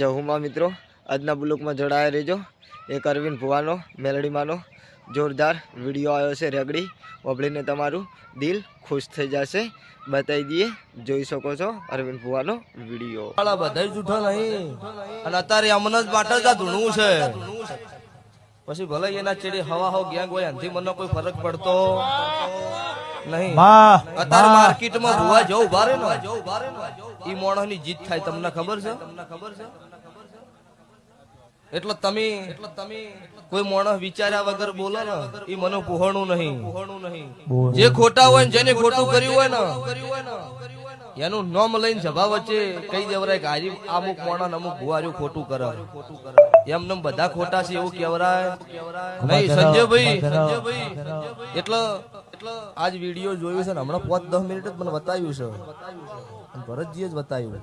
જહુમાં મિત્રો. આજના બ્લોકમાં જોડાયા રહેજો. એક અરવિંદ ભુવાનો મેલડીમાંનો જોરદાર વીડિયો આવ્યો છે રેગડી. વબળીને તમારું દિલ ખુશ થઈ જશે. બતાવી દઈએ, જોઈ શકો છો અરવિંદ ભુવાનો વીડિયો. બધા જૂઠો નહીં. અને અત્યારે અમને જ માટે જ છે. પછી ભલે એના ચેડી હવા હો ગયા હોય, એનાથી મને કોઈ ફરક પડતો. નહીં. અત્યારે માર્કેટમાં ભુવા જવું ભારે ને. ઈ મોણસની જીત થાય તમને ખબર છે તમને ખબર છે? એટલે તમે એટલે તમે કોઈ માણસ વિચાર્યા વગર બોલો ને એ મને પોહણું નહીં. જે ખોટા હોય ને જેને ખોટું કર્યું હોય ને એનું નામ લઈને સભા વચ્ચે કઈ દેવરાય કે આજે અમુક મોણા અમુક ભુવાર્યું ખોટું કરે. એમ નેમ બધા ખોટા છે એવું કેવરાય નહીં સંજયભાઈ સંજયભાઈ એટલે એટલે આજ વીડિયો જોયું છે ને હમણાં પાંચ દસ મિનિટ જ મને બતાવ્યું છે. ભરતજીએ જ બતાવ્યું.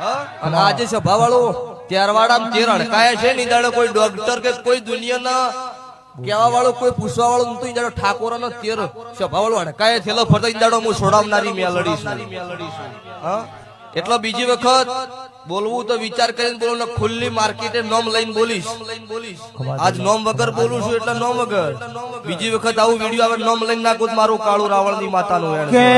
આજે સભા વાળો ત્યારવાડામાં જે રણકાયા છે ની દાડે કોઈ ડોક્ટર કે કોઈ દુનિયાના કેવા વાળો કોઈ પૂછવા વાળો નતું ઈ ઠાકોર નો તેર સભા વાળો અણકાય થયેલો ફરતો દાડો હું છોડાવનારી મેલડી છું. એટલો બીજી વખત બોલવું તો વિચાર કરીને બોલું ખુલ્લી માર્કેટે નોમ લઈને બોલીશ. આજ નોમ વગર બોલું છું એટલે નોમ વગર. બીજી વખત આવું વીડિયો આવે નોમ લઈને નાખું મારું કાળું રાવણની માતાનું એણ છે.